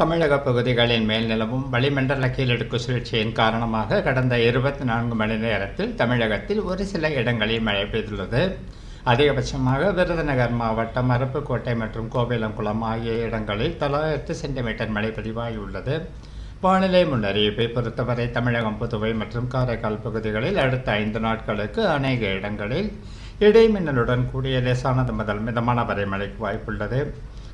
தமிழக பகுதிகளின் மேல் நிலவும் வளிமண்டல கீழடுக்கு சுழற்சியின் காரணமாக கடந்த இருபத்தி நான்கு மணி நேரத்தில் தமிழகத்தில் ஒரு சில இடங்களில் மழை பெய்துள்ளது. அதிகபட்சமாக விருதுநகர் மாவட்டம் அருப்புக்கோட்டை மற்றும் கோவிலங்குளம் ஆகிய இடங்களில் தொள்ளாயிரத்து சென்டிமீட்டர் மழை பதிவாகியுள்ளது. வானிலை முன்னறிவிப்பை பொறுத்தவரை தமிழகம் புதுவை மற்றும் காரைக்கால் பகுதிகளில் அடுத்த ஐந்து நாட்களுக்கு அநேக இடங்களில் இடைமின்னலுடன் கூடிய லேசானது முதல் மிதமான வரை மழைக்கு வாய்ப்புள்ளது.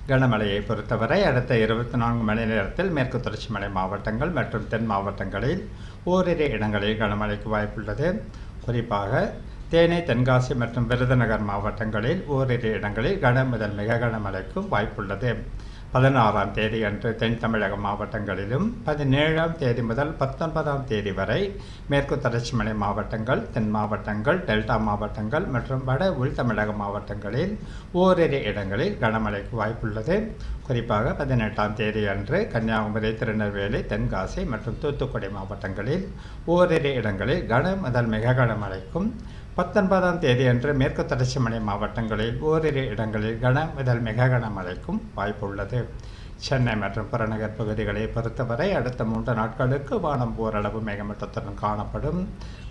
கனமழையை பொறுத்தவரை அடுத்த இருபத்தி நான்கு மணி நேரத்தில் மேற்கு தொடர்ச்சி மலை மாவட்டங்கள் மற்றும் தென் மாவட்டங்களில் ஓரிரு இடங்களில் கனமழைக்கு வாய்ப்புள்ளது. குறிப்பாக தேனி தென்காசி மற்றும் விருதுநகர் மாவட்டங்களில் ஓரிரு இடங்களில் கன முதல் மிக கனமழைக்கும் வாய்ப்புள்ளது. பதினாறாம் தேதி அன்று தென் தமிழக மாவட்டங்களிலும் பதினேழாம் தேதி முதல் பத்தொன்பதாம் தேதி வரை மேற்கு தொடர்ச்சி மலை மாவட்டங்கள் தென் மாவட்டங்கள் டெல்டா மாவட்டங்கள் மற்றும் வட உள் தமிழக மாவட்டங்களில் ஓரிரு இடங்களில் கனமழைக்கு வாய்ப்புள்ளது. குறிப்பாக பதினெட்டாம் தேதி அன்று கன்னியாகுமரி திருநெல்வேலி தென்காசி மற்றும் தூத்துக்குடி மாவட்டங்களில் ஓரிரு இடங்களில் கன முதல் மிக கனமழைக்கும் பத்தொன்பதாம் தேதியன்று மேற்கு தொடர்ச்சி மலை மாவட்டங்களில் ஓரிரு இடங்களில் கன முதல் மிக கனமழைக்கும் வாய்ப்புள்ளது சென்னை மற்றும் புறநகர் பகுதிகளை பொறுத்தவரை அடுத்த மூன்று நாட்களுக்கு வானம் ஓரளவு மேகமூட்டத்துடன் காணப்படும்.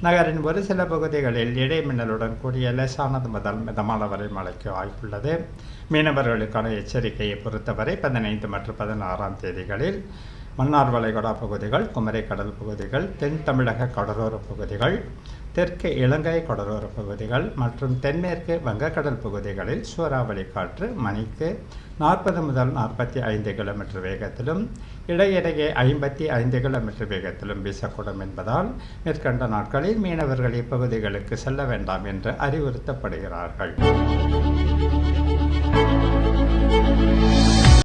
நகரின் ஒரு சில பகுதிகளில் இடைமின்னலுடன் கூடிய லேசானது முதல் மிதமான வரை மழைக்கு வாய்ப்புள்ளது. மீனவர்களுக்கான எச்சரிக்கையை பொறுத்தவரை பதினைந்து மற்றும் பதினாறாம் தேதிகளில் மன்னார் வளைகுடா பகுதிகள் குமரி கடல் பகுதிகள் தென் தமிழக கடலோர பகுதிகள் தெற்கு இலங்கை கடலோர பகுதிகள் மற்றும் தென்மேற்கு வங்கக்கடல் பகுதிகளில் சூறாவளி காற்று மணிக்கு நாற்பது முதல் நாற்பத்தி ஐந்து கிலோமீட்டர் வேகத்திலும் இடையிடையே ஐம்பத்தி ஐந்து கிலோமீட்டர் வேகத்திலும் வீசக்கூடும் என்பதால் மேற்கண்ட நாட்களில் மீனவர்கள் இப்பகுதிகளுக்கு செல்ல வேண்டாம் என்று அறிவுறுத்தப்படுகிறார்கள்.